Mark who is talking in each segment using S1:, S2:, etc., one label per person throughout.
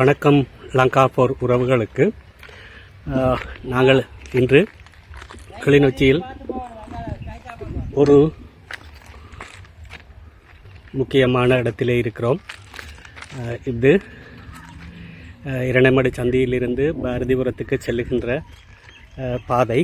S1: வணக்கம் லங்கா போர் உறவுகளுக்கு. நாங்கள் இன்று கிளிநொச்சியில் ஒரு முக்கியமான இடத்திலே இருக்கிறோம். இது ஆஹ், இரணைமடு சந்தியிலிருந்து பாரதிபுரத்துக்கு செல்லுகின்ற பாதை.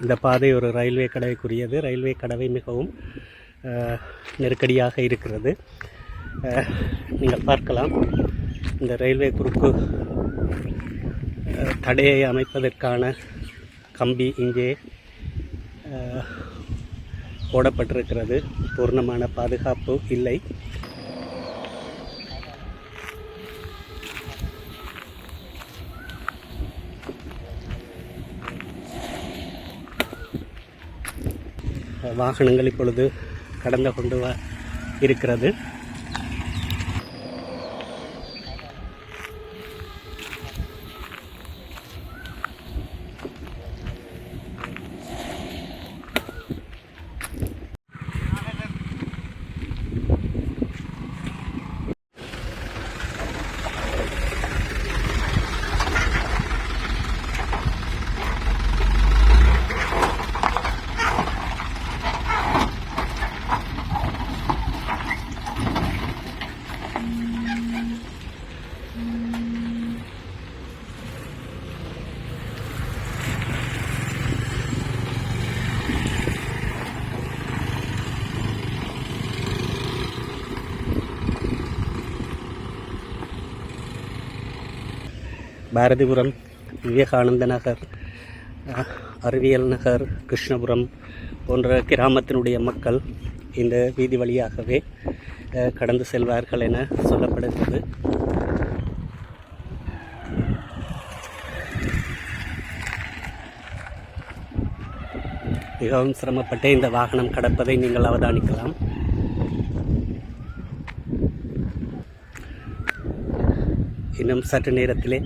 S1: இந்த பாதை ஒரு ரயில்வே கடவைக்குரியது ரயில்வே கடவை மிகவும் நெருக்கடியாக இருக்கிறது. நீங்கள் பார்க்கலாம். இந்த ரயில்வே குறுக்கு தடையை அமைப்பதற்கான கம்பி இங்கே போடப்பட்டிருக்கிறது. பூர்ணமான பாதுகாப்பு இல்லை. வாகனங்கள் இப்பொழுது கடந்து கொண்டு வ- இருக்கிறது. பாரதிபுரம் விவேகானந்த நகர் அறிவியல் நகர் கிருஷ்ணபுரம் போன்ற கிராமத்தினுடைய மக்கள் இந்த வீதி வழியாகவே கடந்து செல்வார்கள் என சொல்லப்படுகிறது. மிகவும் சிரமப்பட்டு இந்த வாகனம் கடப்பதை நீங்கள் அவதானிக்கலாம். இன்னும் சற்று நேரத்திலே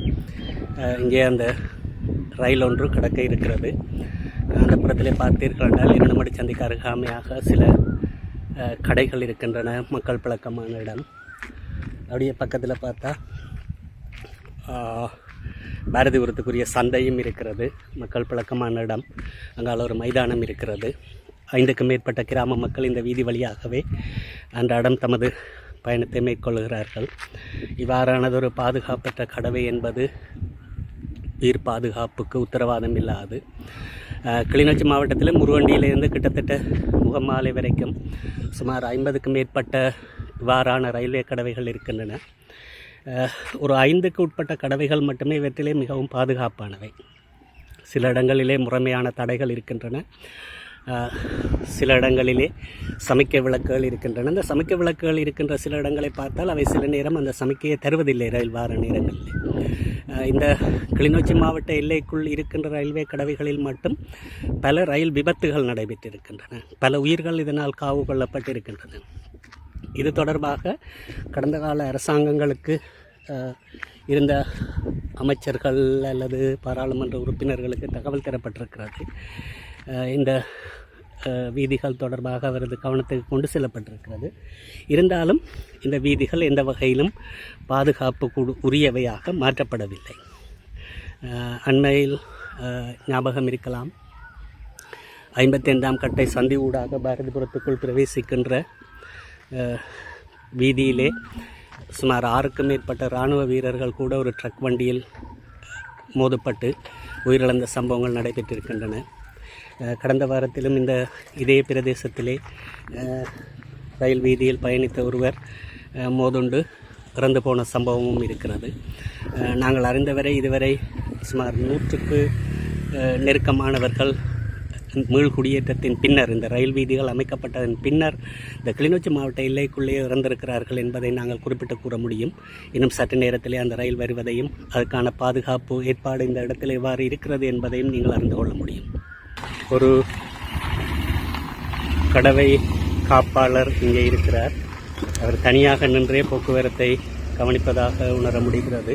S1: இங்கே அந்த ரயில் ஒன்று கடக்க இருக்கிறது. அந்த புறத்திலே பார்த்தீர்கள் என்றால் இரண்டு சந்தைக்கு அருகாமையாக சில கடைகள் இருக்கின்றன மக்கள் பழக்கமான இடம். அப்படியே பக்கத்தில் பார்த்தா பாரதிபுரத்துக்குரிய சந்தையும் இருக்கிறது மக்கள் பழக்கமான இடம். அங்கால ஒரு மைதானம் இருக்கிறது. ஐந்துக்கும் மேற்பட்ட கிராம மக்கள் இந்த வீதி வழியாகவே அன்றாடம் தமது பயணத்தை மேற்கொள்கிறார்கள். இவ்வாறானதொரு பாதுகாப்பற்ற கடவை என்பது உயிர் பாதுகாப்புக்கு உத்தரவாதம் இல்லாது. கிளிநொச்சி மாவட்டத்தில் முருவண்டியிலிருந்து கிட்டத்தட்ட முகமாலை வரைக்கும் சுமார் ஐம்பதுக்கும் மேற்பட்ட இவ்வாறான ரயில்வே கடவைகள் இருக்கின்றன. ஒரு ஐந்துக்கு உட்பட்ட கடவைகள் மட்டுமே இவற்றிலே மிகவும் பாதுகாப்பானவை. சில இடங்களிலே முறைமையான தடைகள் இருக்கின்றன. சில இடங்களிலே சமைக்க விளக்குகள் இருக்கின்றன. அந்த சமைக்க விளக்குகள் இருக்கின்ற சில இடங்களை பார்த்தால் அவை சில நேரம் அந்த சமைக்கையை தருவதில்லை ரயில் வார நேரங்களில். இந்த கிளிநொச்சி மாவட்ட எல்லைக்குள் இருக்கின்ற ரயில்வே கடவைகளில் மட்டும் பல ரயில் விபத்துகள் நடைபெற்றிருக்கின்றன. பல உயிர்கள் இதனால் காவு கொள்ளப்பட்டிருக்கின்றன இது தொடர்பாக கடந்த கால அரசாங்கங்களுக்கு இருந்த அமைச்சர்கள் அல்லது பாராளுமன்ற உறுப்பினர்களுக்கு தகவல் தரப்பட்டிருக்கிறது. இந்த வீதிகள் தொடர்பாக அவரது கவனத்துக்கு கொண்டு செல்லப்பட்டிருக்கிறது. இருந்தாலும் இந்த வீதிகள் எந்த வகையிலும் பாதுகாப்பு உரியவையாக மாற்றப்படவில்லை. அண்மையில் ஞாபகம் இருக்கலாம். ஐம்பத்தைந்தாம் கட்டை சந்தி ஊடாக பாரதிபுரத்துக்குள் பிரவேசிக்கின்ற வீதியிலே சுமார் ஆறுக்கும் மேற்பட்ட இராணுவ வீரர்கள் கூட ஒரு ட்ரக் வண்டியில் மோதப்பட்டு உயிரிழந்த சம்பவங்கள் நடைபெற்றிருக்கின்றன. கடந்த வாரத்திலும் இந்த இதே பிரதேசத்திலே ரயில் வீதியில் பயணித்த ஒருவர் மோதுண்டு இறந்து போன சம்பவமும் இருக்கிறது. நாங்கள் அறிந்தவரை இதுவரை சுமார் நூற்றுக்கு நெருக்கமானவர்கள் மீள் குடியேற்றத்தின் பின்னர் இந்த ரயில் வீதிகள் அமைக்கப்பட்டதன் பின்னர் இந்த கிளிநொச்சி மாவட்ட எல்லைக்குள்ளே இறந்திருக்கிறார்கள் என்பதை நாங்கள் குறிப்பிட்டு கூற முடியும். இன்னும் சற்று நேரத்திலே அந்த ரயில் வருவதையும் அதற்கான பாதுகாப்பு ஏற்பாடு இந்த இடத்தில் எவ்வாறு இருக்கிறது என்பதையும் நீங்கள் அறிந்து கொள்ள முடியும். ஒரு கடவை காப்பாளர் இங்கே இருக்கிறார். அவர் தனியாக நின்றே போக்குவரத்தை கவனிப்பதாக உணர முடிகிறது.